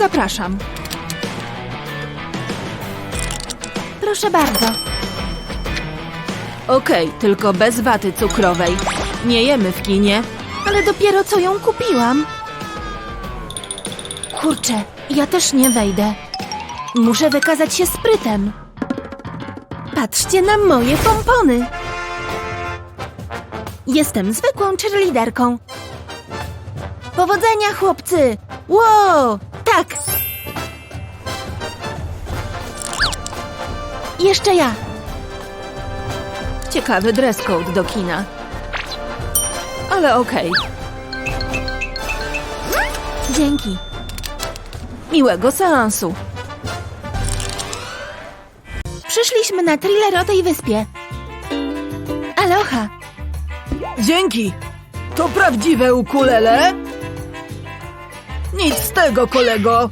Zapraszam. Proszę bardzo. Okej, tylko bez waty cukrowej. Nie jemy w kinie. Ale dopiero co ją kupiłam. Kurczę, ja też nie wejdę. Muszę wykazać się sprytem. Patrzcie na moje pompony. Jestem zwykłą cheerleaderką. Powodzenia, chłopcy! Wow! Tak! Jeszcze ja. Ciekawy dress code do kina. Ale okej. Dzięki. Miłego seansu. Przyszliśmy na thriller o tej wyspie. Aloha! Dzięki! To prawdziwe ukulele? Nic z tego, kolego!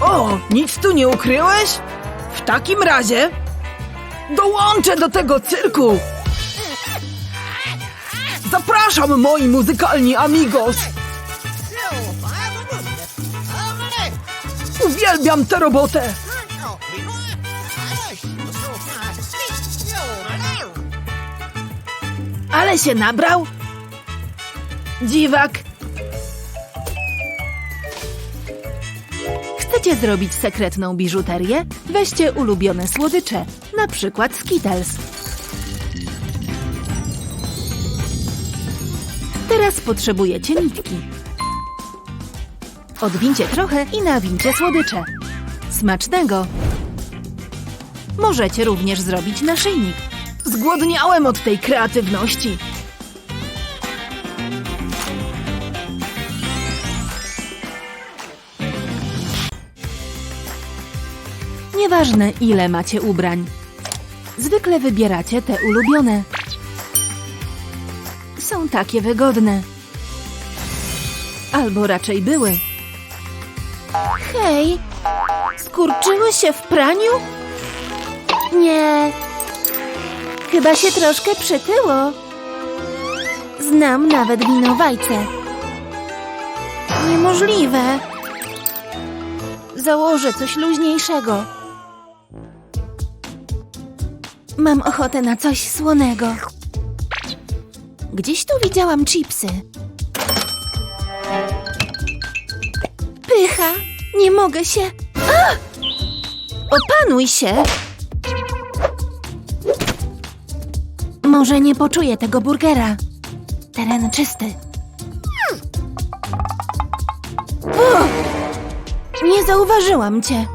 O, nic tu nie ukryłeś? W takim razie dołączę do tego cyrku! Zapraszam, moi muzykalni amigos! Uwielbiam tę robotę! Ale się nabrał? Dziwak! Chcecie zrobić sekretną biżuterię? Weźcie ulubione słodycze, na przykład Skittles. Teraz potrzebujecie nitki. Odwincie trochę i nawincie słodycze. Smacznego! Możecie również zrobić naszyjnik. Zgłodniałem od tej kreatywności. Nieważne ile macie ubrań. Zwykle wybieracie te ulubione. Są takie wygodne. Albo raczej były. Hej! Skurczyły się w praniu? Nie. Chyba się troszkę przytyło. Znam nawet winowajcę. Niemożliwe. Założę coś luźniejszego. Mam ochotę na coś słonego. Gdzieś tu widziałam chipsy. Pycha! Nie mogę się. A! Opanuj się! Może nie poczuję tego burgera. Teren czysty. O! Nie zauważyłam cię.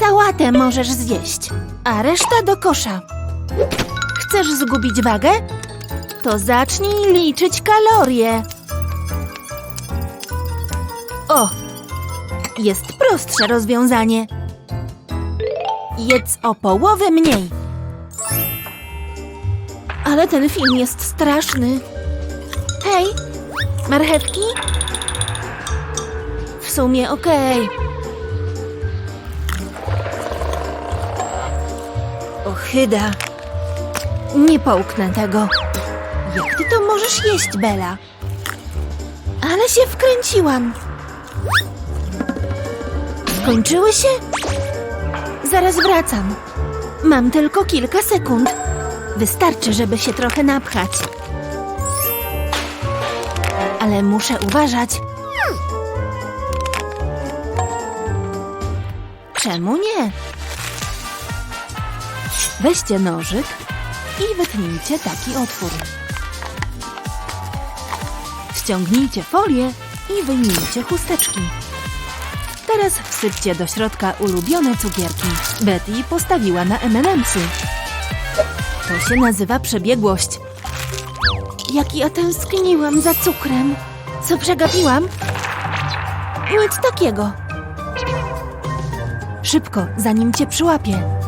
Sałatę możesz zjeść, a reszta do kosza. Chcesz zgubić wagę? To zacznij liczyć kalorie. O! Jest prostsze rozwiązanie. Jedz o połowę mniej. Ale ten film jest straszny. Hej, marchewki? W sumie okej. Ochyda. Nie połknę tego. Jak ty to możesz jeść, Bela? Ale się wkręciłam. Skończyły się? Zaraz wracam. Mam tylko kilka sekund. Wystarczy, żeby się trochę napchać. Ale muszę uważać. Czemu nie? Weźcie nożyk i wytnijcie taki otwór. Ściągnijcie folię i wyjmijcie chusteczki. Teraz wsypcie do środka ulubione cukierki. Betty postawiła na M&M'sy. To się nazywa przebiegłość. Jak ja tęskniłam za cukrem. Co przegapiłam? Nic takiego. Szybko, zanim cię przyłapie.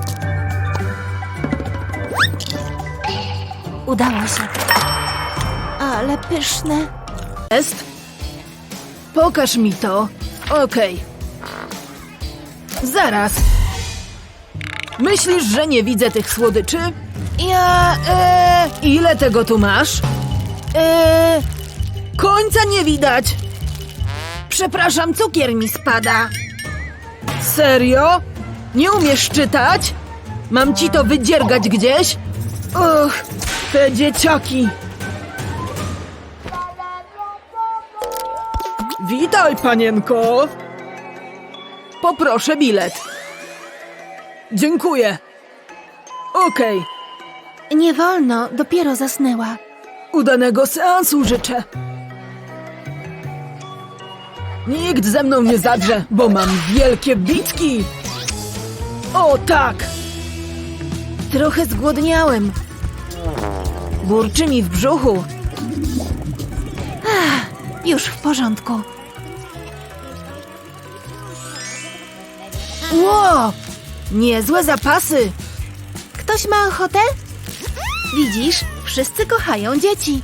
Udało się. Ale pyszne. Jest? Pokaż mi to. Okej. Zaraz. Myślisz, że nie widzę tych słodyczy? Ja, e, ile tego tu masz? E, końca nie widać. Przepraszam, cukier mi spada. Serio? Nie umiesz czytać? Mam ci to wydziergać gdzieś? Och, te dzieciaki! Witaj, panienko! Poproszę bilet. Dziękuję. Okej, Nie wolno, dopiero zasnęła. udanego seansu życzę. Nikt ze mną nie zadrze, bo mam wielkie bitki. O tak! Trochę zgłodniałem. Burczy mi w brzuchu. Ach, już w porządku. Ło! Niezłe zapasy. Ktoś ma ochotę? Widzisz, wszyscy kochają dzieci.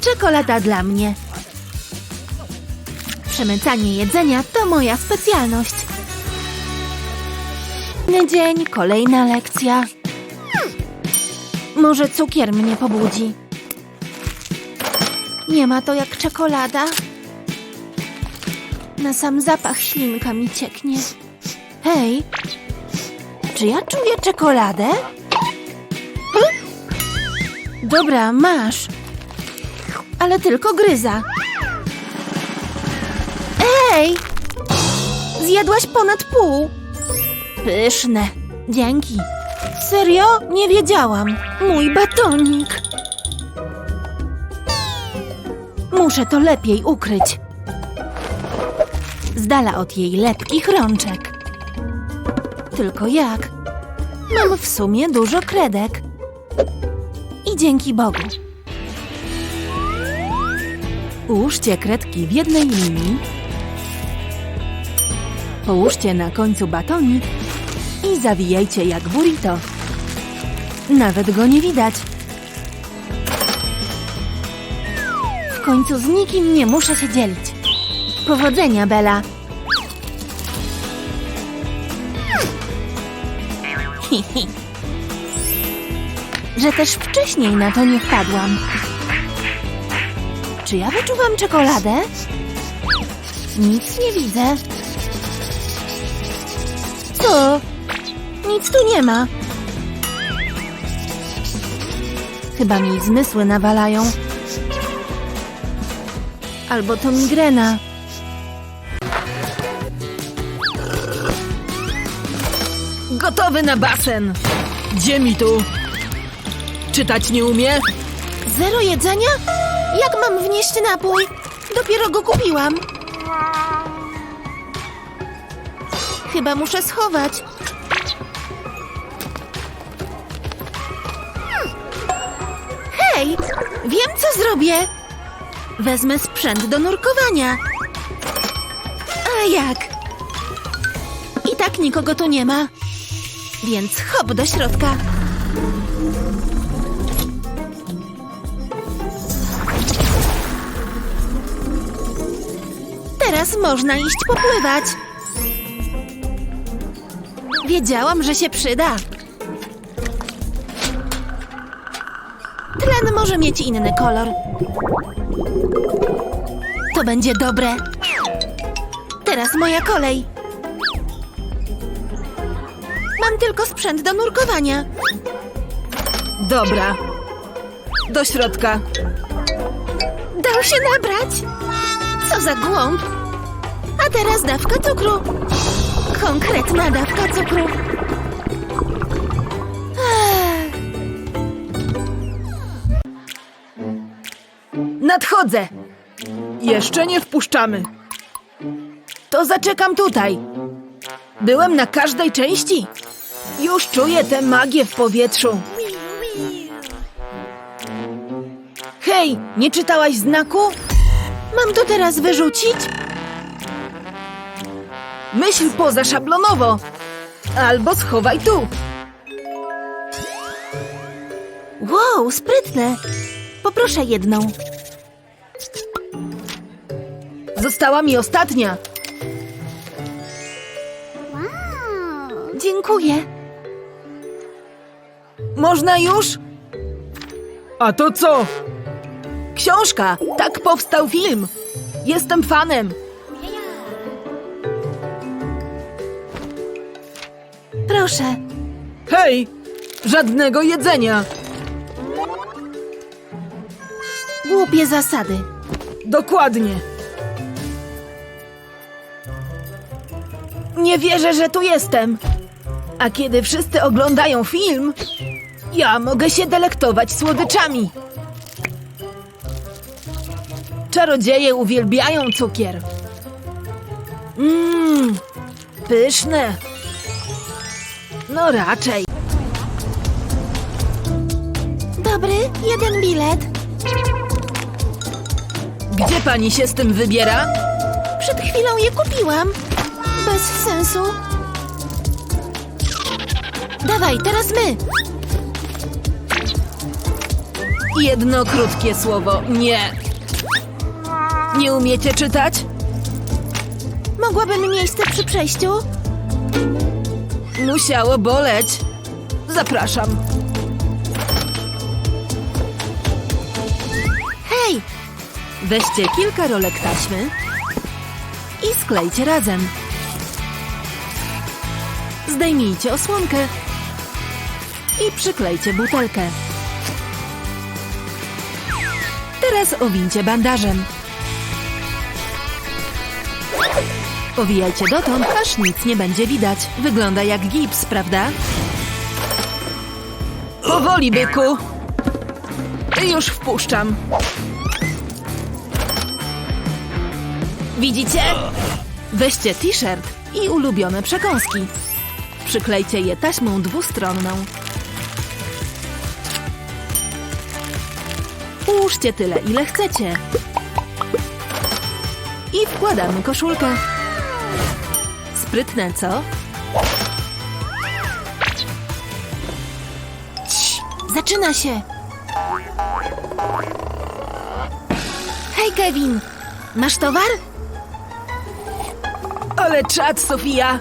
Czekolada dla mnie. Przemycanie jedzenia to moja specjalność. Kolejny dzień, kolejna lekcja. Może cukier mnie pobudzi. Nie ma to jak czekolada. Na sam zapach ślinka mi cieknie. Hej, czy ja czuję czekoladę? Dobra, masz. Ale tylko gryza. Ej! Zjadłaś ponad pół. Pyszne. Dzięki. Serio? Nie wiedziałam. Mój batonik. Muszę to lepiej ukryć. Z dala od jej lepkich rączek. Tylko jak? Mam w sumie dużo kredek. I dzięki Bogu. Ułóżcie kredki w jednej linii. Połóżcie na końcu batonik i zawijajcie jak burrito. Nawet go nie widać. W końcu z nikim nie muszę się dzielić. Powodzenia, Bela. Hihi. Że też wcześniej na to nie wpadłam. Czy ja wyczuwam czekoladę? Nic nie widzę. Co? Nic tu nie ma. Chyba mi zmysły nawalają. Albo to migrena. Gotowy na basen! Gdzie mi tu? Czytać nie umie? Zero jedzenia? Jak mam wnieść napój? Dopiero go kupiłam. Chyba muszę schować. Hej! Wiem, co zrobię. Wezmę sprzęt do nurkowania. A jak? I tak nikogo tu nie ma. Więc hop do środka. Teraz można iść popływać. Wiedziałam, że się przyda. Tlen może mieć inny kolor. To będzie dobre. Teraz moja kolej. Mam tylko sprzęt do nurkowania. Dobra. Do środka. Dał się nabrać. Co za głąb. A teraz dawka cukru. Konkretna dawka cukru. Nadchodzę! Jeszcze nie wpuszczamy. To zaczekam tutaj. Byłem na każdej części. Już czuję tę magię w powietrzu. Hej, nie czytałaś znaku? Mam to teraz wyrzucić? Myśl poza szablonowo. Albo schowaj tu. Wow, sprytne. Poproszę jedną. Została mi ostatnia. Dziękuję. Można już? A to co? Książka! Tak powstał film! Jestem fanem! Proszę. Hej! Żadnego jedzenia! Głupie zasady. Dokładnie. Nie wierzę, że tu jestem. A kiedy wszyscy oglądają film, ja mogę się delektować słodyczami. Czarodzieje uwielbiają cukier. Mmm, pyszne. No raczej. Dobry, jeden bilet. Gdzie pani się z tym wybiera? Przed chwilą je kupiłam. Bez sensu. Dawaj, teraz my. Jedno krótkie słowo. Nie. Nie umiecie czytać? Mogłabym miejsce przy przejściu? Musiało boleć. Zapraszam. Weźcie kilka rolek taśmy i sklejcie razem. Zdejmijcie osłonkę i przyklejcie butelkę. Teraz owincie bandażem. Owijajcie dotąd, aż nic nie będzie widać. Wygląda jak gips, prawda? Powoli, byku. Już wpuszczam. Widzicie? Weźcie t-shirt i ulubione przekąski. Przyklejcie je taśmą dwustronną. Ułóżcie tyle, ile chcecie. I wkładamy koszulkę. Sprytne, co? Cii, zaczyna się. Hej, Kevin, masz towar? Ale czad, Sofia!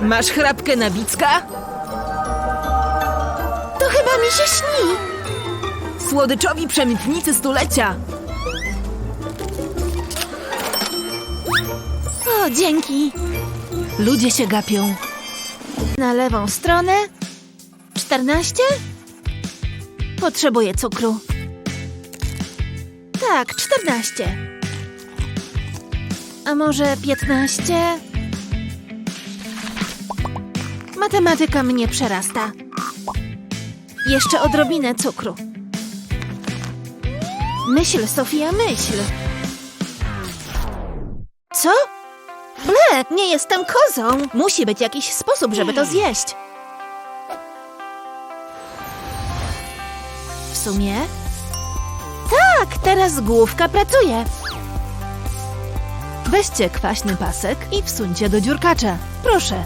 Masz chrapkę na bicka? To chyba mi się śni. Słodyczowi przemytnicy stulecia! O, dzięki. Ludzie się gapią. Na lewą stronę. 14? Potrzebuję cukru. Tak, 14. A może 15? Matematyka mnie przerasta. Jeszcze odrobinę cukru. Myśl, Sofia, myśl. Co? Ble, nie jestem kozą. Musi być jakiś sposób, żeby to zjeść. W sumie? Tak, teraz główka pracuje. Weźcie kwaśny pasek i wsuńcie do dziurkacza. Proszę.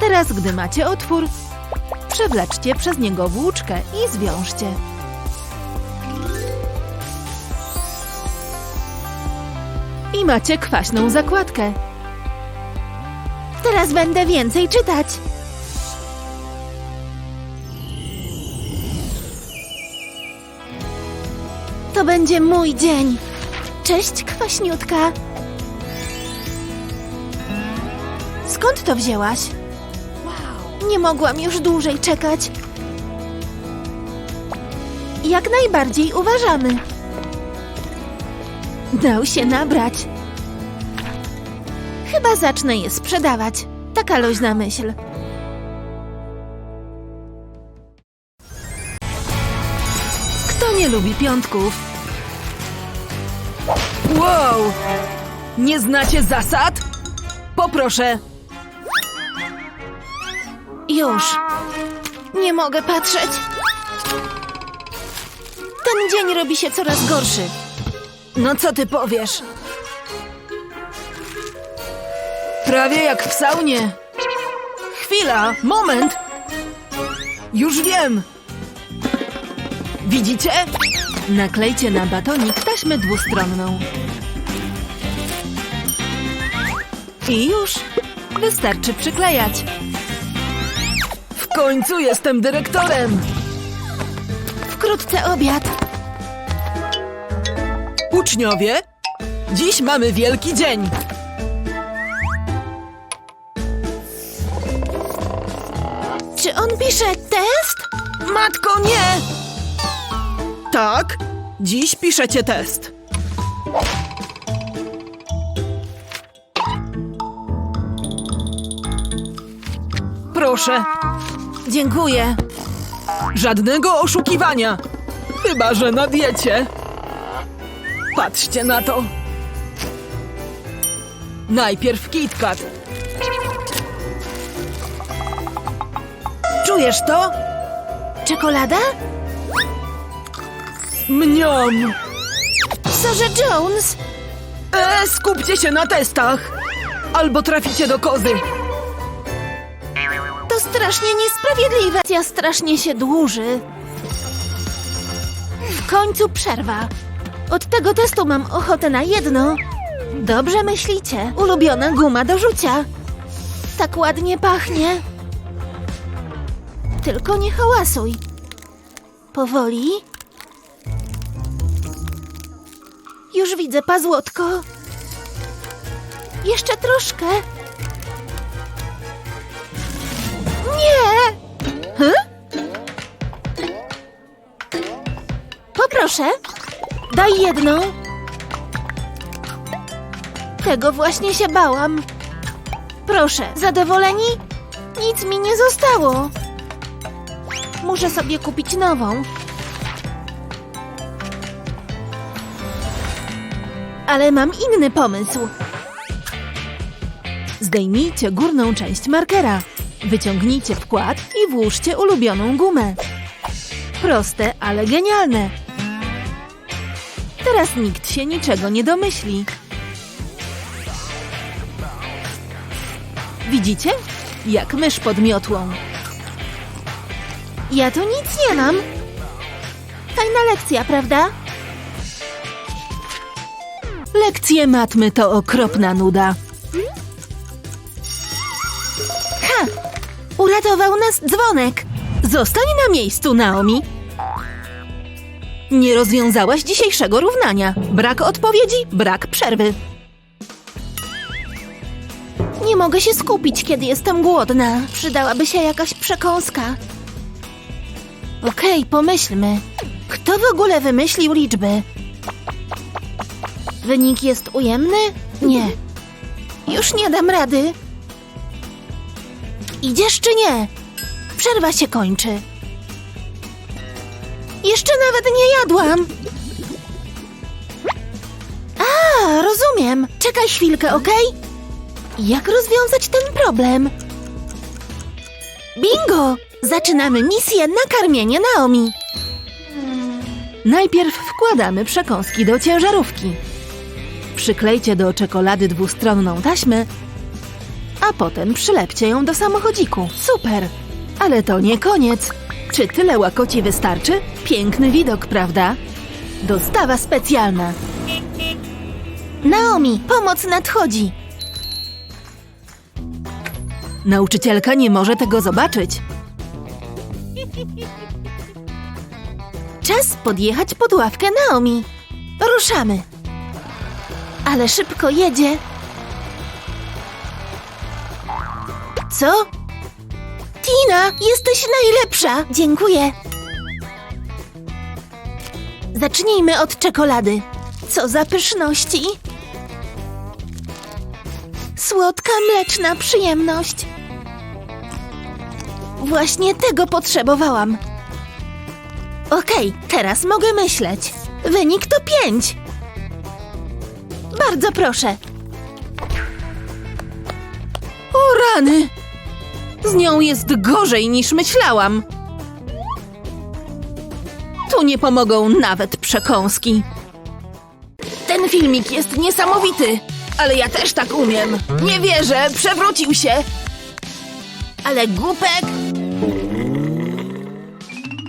Teraz, gdy macie otwór, przewleczcie przez niego włóczkę i zwiążcie. I macie kwaśną zakładkę. Teraz będę więcej czytać. To będzie mój dzień. Cześć, kwaśniutka. Skąd to wzięłaś? Nie mogłam już dłużej czekać. Jak najbardziej uważamy. Dał się nabrać. Chyba zacznę je sprzedawać. Taka luźna myśl. Kto nie lubi piątków? Wow! Nie znacie zasad? Poproszę. Już. Nie mogę patrzeć. Ten dzień robi się coraz gorszy. No co ty powiesz? Prawie jak w saunie. Chwila, moment. Już wiem. Widzicie? Naklejcie na batonik taśmę dwustronną. I już! Wystarczy przyklejać. W końcu jestem dyrektorem! Wkrótce obiad. Uczniowie, dziś mamy wielki dzień. Czy on pisze test? Matko, nie! Tak, dziś piszecie test. Proszę. Dziękuję. Żadnego oszukiwania. Chyba, że na diecie. Patrzcie na to. Najpierw KitKat. Czujesz to? Czekolada? Mniam. Sorze Jones. E, skupcie się na testach. Albo traficie do kozy. To strasznie niesprawiedliwe. Ja strasznie się dłuży. W końcu przerwa. Od tego testu mam ochotę na jedno. Dobrze myślicie. Ulubiona guma do rzucia. Tak ładnie pachnie. Tylko nie hałasuj. Powoli. Już widzę pazłotko. Jeszcze troszkę. Nie! Poproszę. Daj jedną. Tego właśnie się bałam. Proszę, zadowoleni? Nic mi nie zostało. Muszę sobie kupić nową. Ale mam inny pomysł. Zdejmijcie górną część markera. Wyciągnijcie wkład i włóżcie ulubioną gumę. Proste, ale genialne. Teraz nikt się niczego nie domyśli. Widzicie? Jak mysz pod miotłą. Ja tu nic nie mam. Fajna lekcja, prawda? Lekcje matmy to okropna nuda. Ha! Uratował nas dzwonek. Zostań na miejscu, Naomi. Nie rozwiązałaś dzisiejszego równania. Brak odpowiedzi, brak przerwy. Nie mogę się skupić, kiedy jestem głodna. Przydałaby się jakaś przekąska. Okej, pomyślmy. Kto w ogóle wymyślił liczby? Wynik jest ujemny? Nie. Już nie dam rady. Idziesz czy nie? Przerwa się kończy. Jeszcze nawet nie jadłam. A, rozumiem. Czekaj chwilkę, okej? Jak rozwiązać ten problem? Bingo! Zaczynamy misję na karmienie Naomi. Najpierw wkładamy przekąski do ciężarówki. Przyklejcie do czekolady dwustronną taśmę, a potem przylepcie ją do samochodziku. Super! Ale to nie koniec. Czy tyle łakoci wystarczy? Piękny widok, prawda? Dostawa specjalna. Naomi, pomoc nadchodzi. Nauczycielka nie może tego zobaczyć. Czas podjechać pod ławkę Naomi. Ruszamy. Ale szybko jedzie. Co? Tina, jesteś najlepsza! Dziękuję. Zacznijmy od czekolady. Co za pyszności! Słodka, mleczna przyjemność. Właśnie tego potrzebowałam. Okej, teraz mogę myśleć. Wynik to pięć. Bardzo proszę. O rany! Z nią jest gorzej niż myślałam. Tu nie pomogą nawet przekąski. Ten filmik jest niesamowity, ale ja też tak umiem. Nie wierzę, przewrócił się. Ale głupek.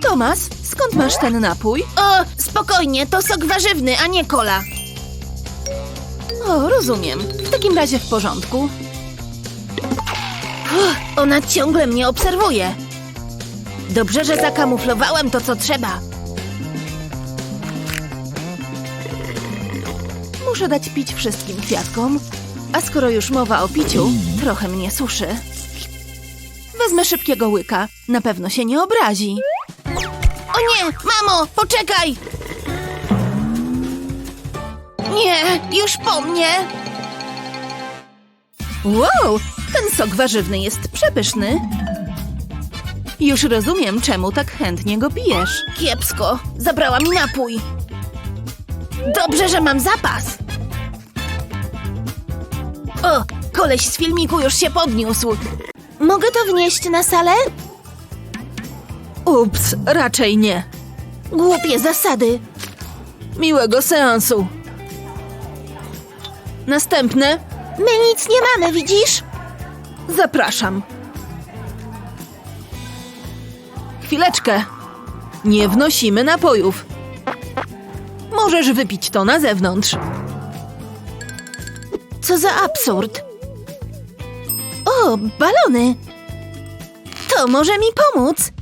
Tomas, skąd masz ten napój? O, spokojnie, to sok warzywny, a nie kola. O, rozumiem. W takim razie w porządku. Uff, ona ciągle mnie obserwuje. Dobrze, że zakamuflowałem to, co trzeba. Muszę dać pić wszystkim kwiatkom, a skoro już mowa o piciu, trochę mnie suszy. Wezmę szybkiego łyka. Na pewno się nie obrazi. O nie, mamo, poczekaj! Nie, już po mnie! Wow, ten sok warzywny jest przepyszny. Już rozumiem, czemu tak chętnie go pijesz. Kiepsko, zabrała mi napój. Dobrze, że mam zapas. O, koleś z filmiku już się podniósł. Mogę to wnieść na salę? Ups, raczej nie. Głupie zasady. Miłego seansu. Następne. My nic nie mamy, widzisz? Zapraszam. Chwileczkę. Nie wnosimy napojów. Możesz wypić to na zewnątrz. Co za absurd. O, balony. To może mi pomóc.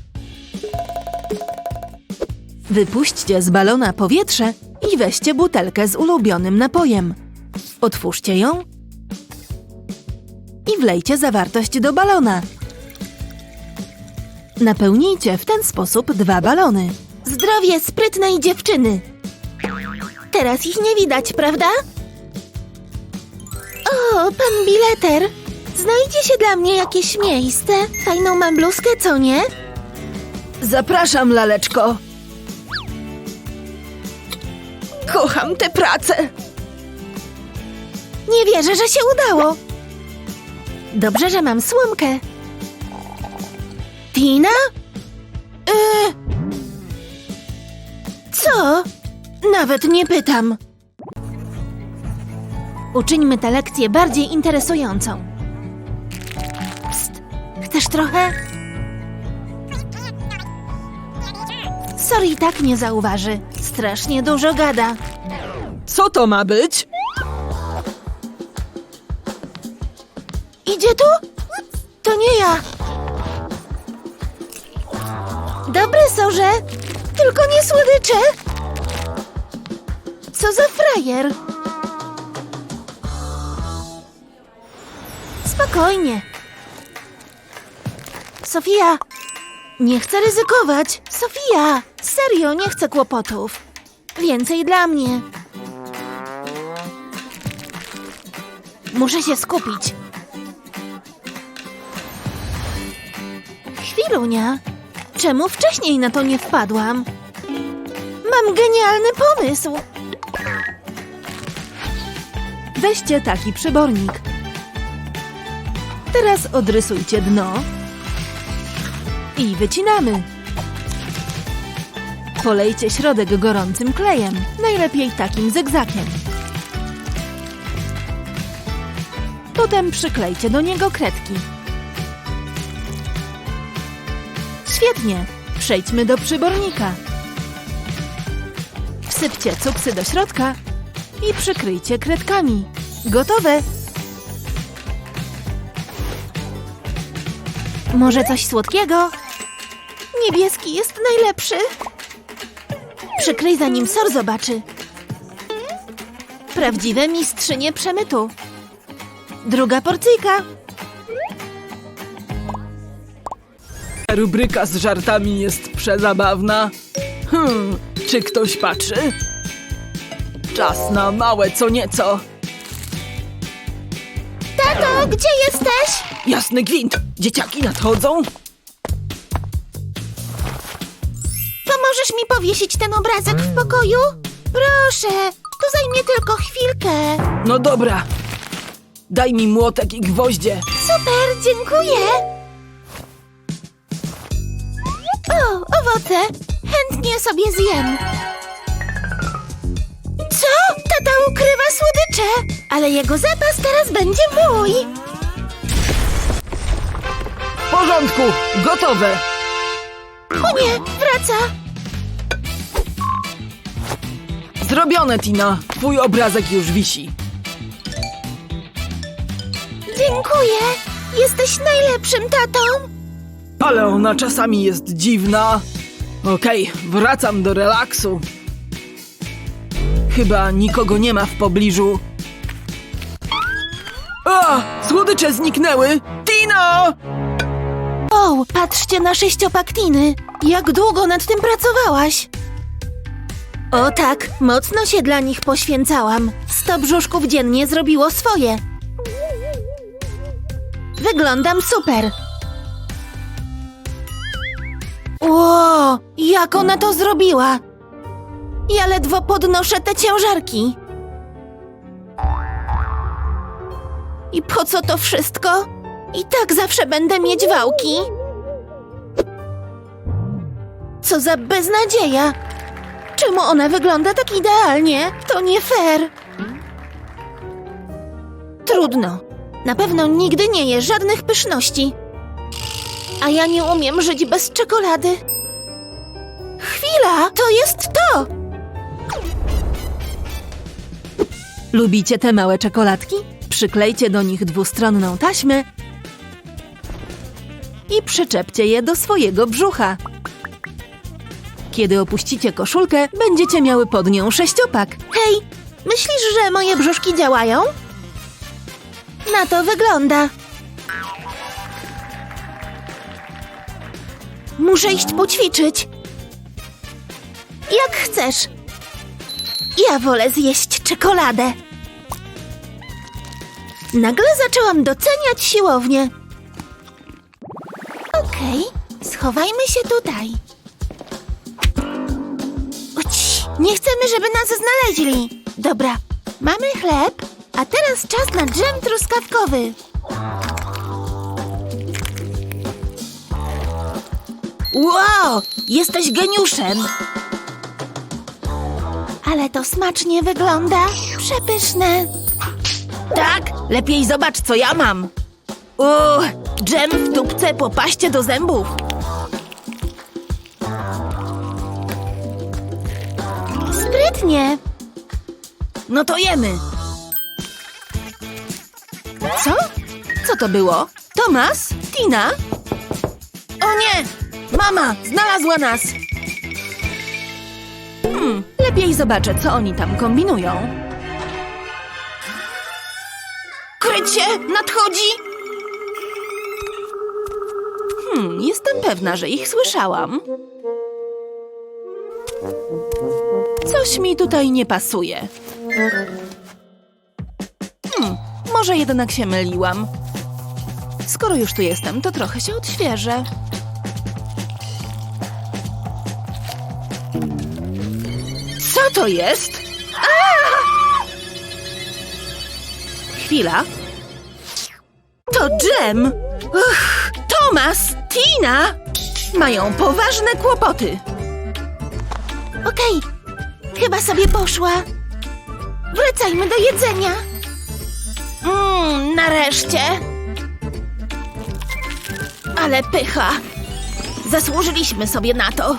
Wypuśćcie z balona powietrze i weźcie butelkę z ulubionym napojem. Otwórzcie ją i wlejcie zawartość do balona. Napełnijcie w ten sposób dwa balony. Zdrowie sprytnej dziewczyny. Teraz ich nie widać, prawda? O, pan bileter. Znajdzie się dla mnie jakieś miejsce? Fajną mam bluzkę, co nie? Zapraszam, laleczko. Kocham tę pracę. Nie wierzę, że się udało. Dobrze, że mam słomkę. Tina? Yy... Co? Nawet nie pytam. Uczyńmy tę lekcję bardziej interesującą. Psst, chcesz trochę? Sorry, tak nie zauważy. Strasznie dużo gada. Co to ma być? Idzie tu? To nie ja. Dobre, Sorze. Tylko nie słodycze. Co za frajer. Spokojnie. Sofia, nie chcę ryzykować. Sofia, serio, nie chcę kłopotów. Więcej dla mnie. Muszę się skupić. Chwilunia, czemu wcześniej na to nie wpadłam? Mam genialny pomysł. Weźcie taki przybornik. Teraz odrysujcie dno i wycinamy. Polejcie środek gorącym klejem, najlepiej takim zygzakiem. Potem przyklejcie do niego kredki. Świetnie! Przejdźmy do przybornika. Wsypcie cuksy do środka i przykryjcie kredkami. Gotowe! Może coś słodkiego? Niebieski jest najlepszy. Przykryj zanim Sor zobaczy. Prawdziwe mistrzynie przemytu. Druga porcyjka. Rubryka z żartami jest przezabawna. Hmm, czy ktoś patrzy? Czas na małe co nieco. Tato, gdzie jesteś? Jasny gwint! Dzieciaki nadchodzą? Pomożesz mi powiesić ten obrazek w pokoju? Proszę, to zajmie tylko chwilkę. No dobra. Daj mi młotek i gwoździe. Super, dziękuję. O, owoce. Chętnie sobie zjem. Co? Tata ukrywa słodycze, ale jego zapas teraz będzie mój. W porządku, gotowe. O nie, wraca. Zrobione, Tina. Twój obrazek już wisi. Dziękuję. Jesteś najlepszym tatą. Ale ona czasami jest dziwna. Okej, wracam do relaksu. Chyba nikogo nie ma w pobliżu. A! Słodycze zniknęły! Tina! O, patrzcie na sześciopaktiny. Jak długo nad tym pracowałaś? O tak, mocno się dla nich poświęcałam. Sto brzuszków dziennie zrobiło swoje. Wyglądam super. Ło, jak ona to zrobiła? Ja ledwo podnoszę te ciężarki. I po co to wszystko? I tak zawsze będę mieć wałki. Co za beznadzieja! Czemu ona wygląda tak idealnie? To nie fair. Trudno. Na pewno nigdy nie je żadnych pyszności. A ja nie umiem żyć bez czekolady. Chwila, to jest to! Lubicie te małe czekoladki? Przyklejcie do nich dwustronną taśmę i przyczepcie je do swojego brzucha. Kiedy opuścicie koszulkę, będziecie miały pod nią sześciopak. Hej, myślisz, że moje brzuszki działają? Na to wygląda. Muszę iść poćwiczyć. Jak chcesz. Ja wolę zjeść czekoladę. Nagle zaczęłam doceniać siłownię. Okej, schowajmy się tutaj. Uć, nie chcemy, żeby nas znaleźli. Dobra, mamy chleb, a teraz czas na dżem truskawkowy. Wow, jesteś geniuszem! Ale to smacznie wygląda. Przepyszne. Tak, lepiej zobacz, co ja mam. Uuu, dżem w tubce po paście do zębów. Sprytnie. No to jemy. Co? Co to było? Tomas? Tina? O nie! Mama, znalazła nas! Hmm, lepiej zobaczę, co oni tam kombinują. Kryć się! Nadchodzi! Hmm, jestem pewna, że ich słyszałam. Coś mi tutaj nie pasuje. Hmm, może jednak się myliłam. Skoro już tu jestem, to trochę się odświeżę. Co to jest? Chwila. To dżem! Uch, Tomas, Tina! Mają poważne kłopoty. Okej, chyba sobie poszła. Wracajmy do jedzenia. Mmm, nareszcie! Ale pycha! Zasłużyliśmy sobie na to.